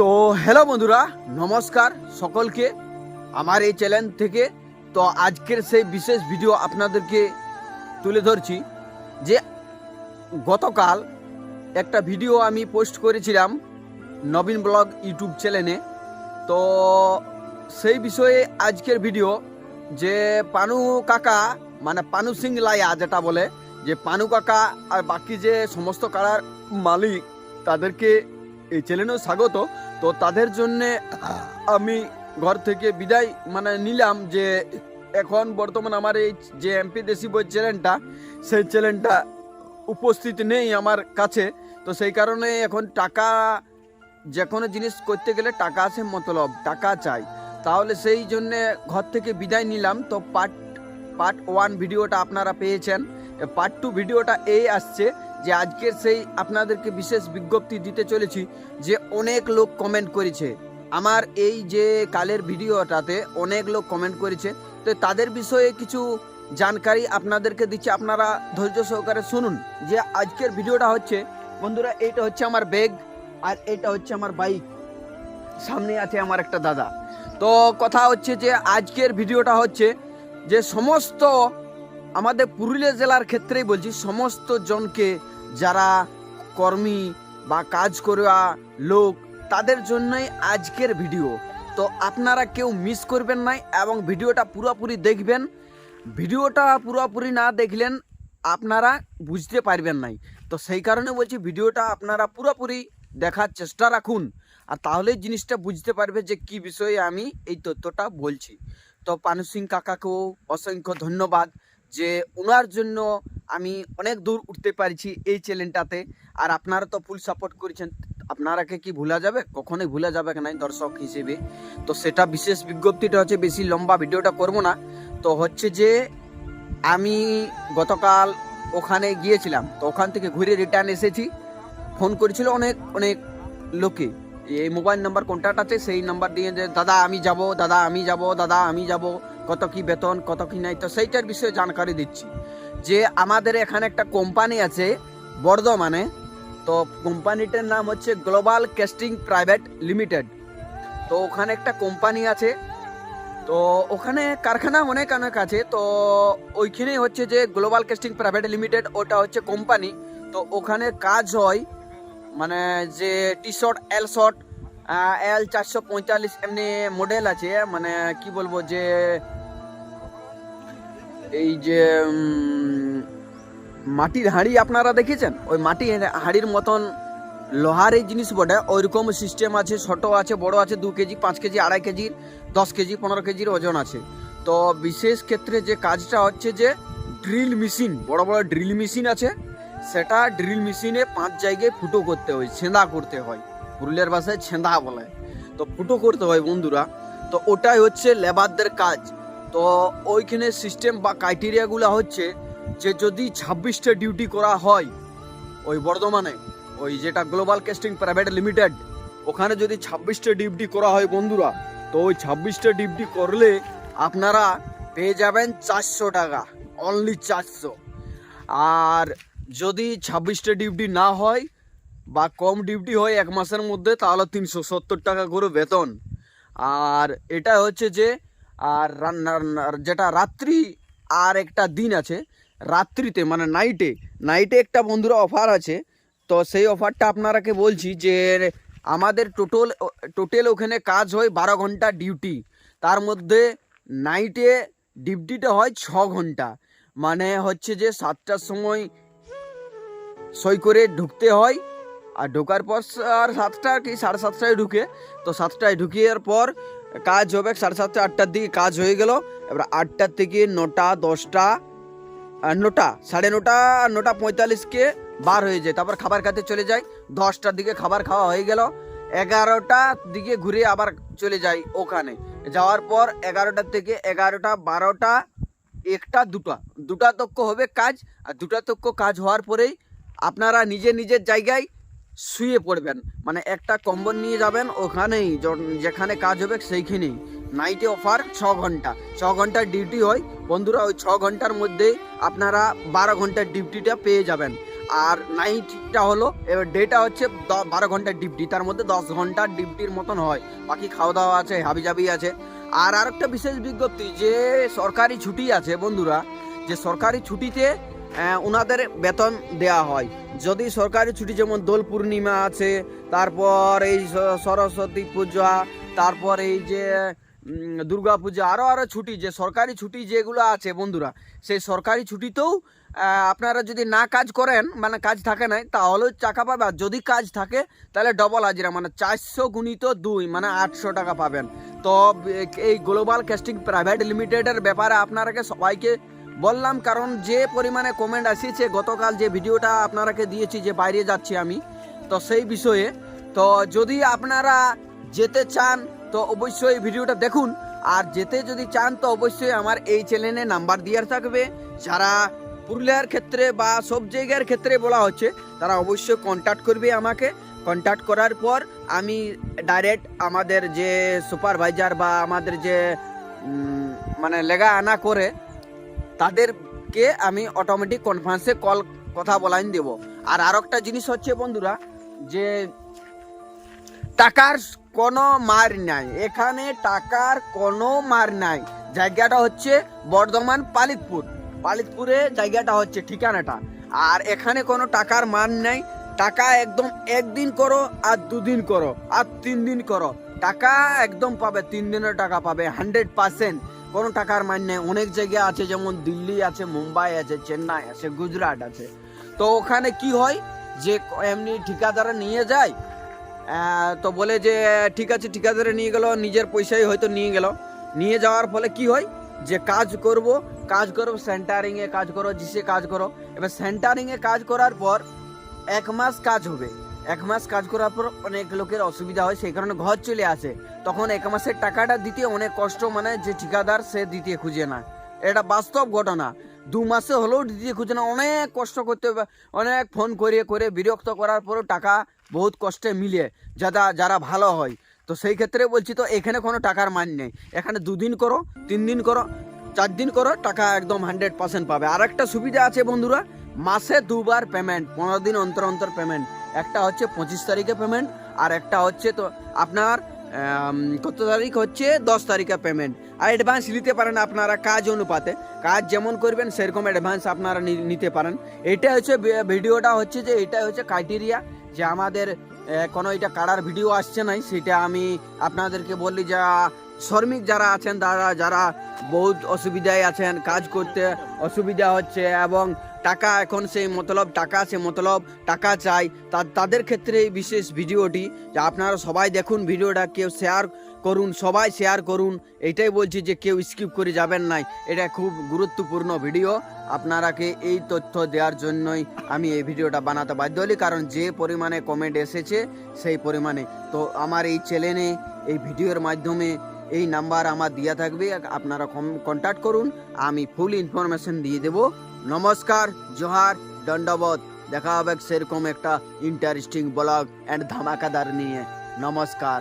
তো হ্যালো বন্ধুরা, নমস্কার সকলকে আমার এই চ্যানেল থেকে। তো আজকের সেই বিশেষ ভিডিও আপনাদেরকে তুলে ধরছি যে গতকাল একটা ভিডিও আমি পোস্ট করেছিলাম নবীন ব্লগ ইউটিউব চ্যানেলে তো সেই বিষয়ে আজকের ভিডিও যে পানু কাকা মানে পানু সিং লাইয়া যেটা বলে, যে পানু কাকা আর বাকি যে সমস্ত কারার মালিক, তাদেরকে এই চ্যানেলেও স্বাগত। তো তাদের জন্যে আমি ঘর থেকে বিদায় মানে নিলাম যে এখন বর্তমান আমার এই যে এমপি দেশি বই চ্যানেলটা, সেই চ্যানেলটা উপস্থিত নেই আমার কাছে। তো সেই কারণে এখন টাকা যে কোনো জিনিস করতে গেলে টাকা আছে মতলব, টাকা চাই। তাহলে সেই জন্যে ঘর থেকে বিদায় নিলাম। তো পার্ট পার্ট ওয়ান ভিডিওটা আপনারা পেয়েছেন। পার্ট টু ভিডিওটা এই আসছে। যে আজকের সেই আপনাদেরকে বিশেষ বিজ্ঞপ্তি দিতে চলেছি যে অনেক লোক কমেন্ট করেছে। আমার এই যে কালের ভিডিওটাতে অনেক লোক কমেন্ট করেছে। তো তাদের বিষয়ে কিছু জানকারি আপনাদেরকে দিচ্ছি। আপনারা ধৈর্য সহকারে শুনুন যে আজকের ভিডিওটা হচ্ছে, বন্ধুরা এইটা হচ্ছে আমার ব্যাগ আর এটা হচ্ছে আমার বাইক সামনে আছে আমার একটা দাদা। তো কথা হচ্ছে যে আজকের ভিডিওটা হচ্ছে যে সমস্ত আমাদের পুরুলিয়া জেলার ক্ষেত্রেই বলছি, সমস্ত জনকে যারা কর্মী বা কাজ করা লোক, তাদের জন্যই আজকের ভিডিও। তো আপনারা কেউ মিস করবেন নাই এবং ভিডিওটা পুরোপুরি দেখবেন। ভিডিওটা পুরোপুরি না দেখলেন আপনারা বুঝতে পারবেন নাই। তো সেই কারণে বলছি ভিডিওটা আপনারা পুরোপুরি দেখার চেষ্টা রাখুন। আর তাহলে জিনিসটা বুঝতে পারবে যে কি বিষয়ে আমি এই তথ্যটা বলছি। তো পানু সিং কাকাকেও অসংখ্য ধন্যবাদ যে ওনার জন্য আমি অনেক দূর উঠতে পারছি এই চ্যানেলটাতে আর আপনারা তো ফুল সাপোর্ট করেছেন। আপনারাকে কি ভুলা যাবে? কখনোই ভুলা যাবে না দর্শক হিসেবে। তো সেটা বিশেষ বিজ্ঞপ্তিটা হচ্ছে বেশি লম্বা ভিডিওটা করব না। তো হচ্ছে যে, আমি গতকাল ওখানে গিয়েছিলাম। তো ওখান থেকে ঘুরে রিটার্ন এসেছি। ফোন করেছিল অনেক অনেক লোকে। এই মোবাইল নাম্বার কন্ট্যাক্ট আছে, সেই নাম্বার দিয়ে যে, দাদা, আমি যাব, দাদা, আমি যাব, দাদা, আমি যাব। কত কি বেতন, কত কি নাই? তো সেইটার বিষয়ে জানকারি দিচ্ছি। যে আমাদের এখানে একটা কোম্পানি আছে, বর্ধমানে। তো কোম্পানিটার নাম হচ্ছে গ্লোবাল ক্যাস্টিং প্রাইভেট লিমিটেড তো ওখানে একটা কোম্পানি আছে। তো ওখানে কারখানা অনেক অনেক আছে। তো ওইখানেই হচ্ছে যে গ্লোবাল ক্যাস্টিং প্রাইভেট লিমিটেড ওটা হচ্ছে কোম্পানি তো ওখানে কাজ হয় মানে যে টি শার্ট এল শার্ট এল চারশো পঁয়তাল্লিশ, এমনি মডেল আছে। মানে কি বলব যে এই যে মাটির হাঁড়ি আপনারা দেখেছেন? ওই মাটি হাঁড়ির মতন লোহার এই জিনিস বটে, ওইরকম সিস্টেম আছে, ছোট আছে, বড় আছে, দু কেজি, পাঁচ কেজি, আড়াই কেজির দশ কেজি, পনেরো কেজির ওজন আছে। তো বিশেষ ক্ষেত্রে যে কাজটা হচ্ছে যে ড্রিল মেশিন বড় বড় ড্রিল মেশিন আছে, সেটা ড্রিল মেশিনে পাঁচ জায়গায় ফুটো করতে হয়, ছেঁদা করতে হয়। পুরুলিয়ার ভাষায় ছেঁদা বলে। তো ফুটো করতে হয় বন্ধুরা, তো ওটাই হচ্ছে লেবারদের কাজ। তো ওইখানে সিস্টেম বা ক্রাইটেরিয়াগুলো হচ্ছে যে যদি ছাব্বিশটা ডিউটি করা হয়, ওই বর্ধমানে, ওই যেটা গ্লোবাল ক্যাস্টিং প্রাইভেট লিমিটেড ওখানে যদি ছাব্বিশটা ডিউটি করা হয় বন্ধুরা, তো ওই ছাব্বিশটা ডিউটি করলে আপনারা পেয়ে যাবেন চারশো টাকা অনলি চারশো। আর যদি ছাব্বিশটা ডিউটি না হয় বা কম ডিউটি হয় এক মাসের মধ্যে, তাহলে তিনশো সত্তর টাকা করে বেতন। আর এটা হচ্ছে যে আর রান্নার যেটা রাত্রি আর একটা দিন আছে, রাত্রিতে মানে নাইটে নাইটে একটা বন্ধুরা অফার আছে। তো সেই অফারটা আপনারাকে বলছি যে, আমাদের টোটাল টোটাল ওখানে কাজ হয় বারো ঘণ্টা ডিউটি তার মধ্যে নাইটে ডিউটিটা হয় ছ ঘণ্টা। মানে হচ্ছে যে সাতটার সময় সই করে ঢুকতে হয়। আর ঢোকার পর আর সাতটা কি সাড়ে সাতটায় ঢুকে। তো সাতটায় ঢুকিয়ার পর কাজ হবে সাড়ে সাতটা, আটটার দিকে কাজ হয়ে গেল। এবার আটটার থেকে নটা, দশটা নটা, সাড়ে নটা নটা পঁয়তাল্লিশকে বার হয়ে যায়। তারপর খাবার খেতে চলে যায়। দশটার দিকে খাবার খাওয়া হয়ে গেল। এগারোটার দিকে ঘুরে আবার চলে যাই ওখানে। যাওয়ার পর এগারোটার থেকে এগারোটা, বারোটা, একটা, দুটা। দুটা তক্ক হবে কাজ। আর দুটা তক্ক কাজ হওয়ার পরেই আপনারা নিজের নিজের জায়গায় শুয়ে পড়বেন। মানে একটা কম্বল নিয়ে যাবেন, ওখানেই যেখানে কাজ হবে সেইখানেই। নাইটে অফার ছ ঘণ্টা। ছ ঘণ্টার ডিউটি হয়। বন্ধুরা, ওই ছ ঘণ্টার মধ্যে আপনারা বারো ঘণ্টার ডিউটিটা পেয়ে যাবেন। আর নাইটটা হলো, এবার ডেটা হচ্ছে বারো ঘণ্টার ডিউটি তার মধ্যে দশ ঘণ্টার ডিউটির মতন হয়। বাকি খাওয়া দাওয়া আছে, হাবিজাবি আছে। আর আরেকটা বিশেষ বিজ্ঞপ্তি, যে সরকারি ছুটি আছে বন্ধুরা, যে সরকারি ছুটিতে ওনাদের বেতন দেয়া হয়। যদি সরকারি ছুটি যেমন দোল পূর্ণিমা আছে, তারপর এই সরস্বতী পূজা, তারপর এই যে দুর্গা পূজা আরও আরও ছুটি, যে সরকারি ছুটি যেগুলো আছে বন্ধুরা, সেই সরকারি ছুটিতেও আপনারা যদি না কাজ করেন মানে কাজ থাকে নাই তাহলেও টাকা পাবে আর যদি কাজ থাকে, তাহলে ডবল হাজিরা মানে চারশো গুণিত দুই মানে আটশো টাকা পাবেন। তো, এই গ্লোবাল ক্যাস্টিং প্রাইভেট লিমিটেডের ব্যাপারে আপনারাকে সবাইকে বললাম, কারণ যে পরিমাণে কমেন্ট আসিছে গতকাল যে ভিডিওটা আপনারাকে দিয়েছি, যে বাইরে যাচ্ছি আমি, তো সেই বিষয়ে, তো যদি আপনারা যেতে চান, তো অবশ্যই ভিডিওটা দেখুন। আর যেতে যদি চান, তো অবশ্যই আমার এই চ্যানেলে নাম্বার দেওয়ার থাকবে। যারা পুরুলিয়ার ক্ষেত্রে বা সব জায়গার ক্ষেত্রে বলা হচ্ছে, তারা অবশ্যই কন্ট্যাক্ট করবে আমাকে। কন্ট্যাক্ট করার পর আমি ডাইরেক্ট আমাদের যে সুপারভাইজার বা আমাদের যে মানে লেগা আনা করে তাদেরকে আমি অটোমেটিক কনফারেন্সে কল কথা বলাইন দেব। আর আর একটা জিনিস হচ্ছে বন্ধুরা, যে টাকার কোনো মার নাই। এখানে টাকার কোনো মার নাই। জায়গাটা হচ্ছে বর্ধমান পালিতপুর। পালিতপুরে জায়গাটা হচ্ছে ঠিকানাটা। আর এখানে কোনো টাকার মান নাই। টাকা একদম একদিন করো আর দুদিন করো আর তিন দিন করো। টাকা একদম পাবে, তিন দিনের টাকা পাবে হান্ড্রেড পার্সেন্ট কোনো টাকার নেই। অনেক জায়গা আছে, যেমন দিল্লি আছে, মুম্বাই আছে, চেন্নাই আছে, গুজরাট আছে। তো ওখানে কি হয় যে এমনি ঠিকাদারা নিয়ে যায় তো বলে যে, ঠিক আছে, ঠিকাদারে নিয়ে গেল, নিজের পয়সাই হয়তো নিয়ে গেল। নিয়ে যাওয়ার ফলে কি হয় যে কাজ করব, কাজ করো সেন্টারিংয়ে কাজ করো, জিসে কাজ করো। এবার সেন্টারিংয়ে কাজ করার পর এক মাস কাজ হবে। এক মাস কাজ করার পর অনেক লোকের অসুবিধা হয়, সেই কারণে ঘর চলে আসে। তখন এক মাসের টাকাটা দিতে অনেক কষ্ট মানে যে ঠিকাদার সে দিতে খুঁজে না। এটা বাস্তব ঘটনা। দু মাসে হলেও দিতে খুঁজে না, অনেক কষ্ট করতে হবে, অনেক ফোন করে করে বিরক্ত করার পরও টাকা বহুত কষ্টে মিলে যারা যারা ভালো হয়। তো সেই ক্ষেত্রে বলছি তো, এখানে কোনো টাকার মান নেই। এখানে দুদিন করো, তিন দিন করো, চার দিন করো, টাকা একদম হান্ড্রেড পার্সেন্ট পাবে। আর একটা সুবিধা আছে বন্ধুরা, মাসে দুবার পেমেন্ট পনেরো দিন অন্তর অন্তর পেমেন্ট একটা হচ্ছে পঁচিশ তারিখে পেমেন্ট আর একটা হচ্ছে তো আপনার কত তারিখ হচ্ছে? দশ তারিখে পেমেন্ট আর অ্যাডভান্স নিতে পারেন আপনারা কাজ অনুপাতে। কাজ যেমন করবেন, সেরকম অ্যাডভান্স আপনারা নিতে পারেন। এটা হচ্ছে ভিডিওটা হচ্ছে যে এটা হচ্ছে ক্রাইটেরিয়া যে আমাদের কোনো এটা কারার ভিডিও আসছে নাই, সেটা আমি আপনাদেরকে বললি যা শ্রমিক যারা আছেন, তারা, যারা বহুত অসুবিধায় আছেন, কাজ করতে অসুবিধা হচ্ছে এবং টাকা, এখন সেই মতলব টাকা সে মতলব টাকা চাই। তাদের ক্ষেত্রে এই বিশেষ ভিডিওটি, যে আপনারা সবাই দেখুন ভিডিওটা, কেউ শেয়ার করুন, সবাই শেয়ার করুন এটাই বলছি যে কেউ স্কিপ করে যাবেন নাই। এটা খুব গুরুত্বপূর্ণ ভিডিও। আপনারাকে এই তথ্য দেওয়ার জন্যই আমি এই ভিডিওটা বানাতে বাধ্য হলি, কারণ যে পরিমাণে কমেন্ট এসেছে, সেই পরিমাণে। তো আমার এই চ্যানেলে এই ভিডিওর মাধ্যমে এই নাম্বার আমার দেওয়া থাকবে। আপনারা কন্ট্যাক্ট করুন, আমি ফুল ইনফরমেশন দিয়ে দেব। নমস্কার জোহার দণ্ডবত দেখা হবে সেরকম একটা ইন্টারেস্টিং ব্লগ অ্যান্ড ধামাকাদার নিয়ে নমস্কার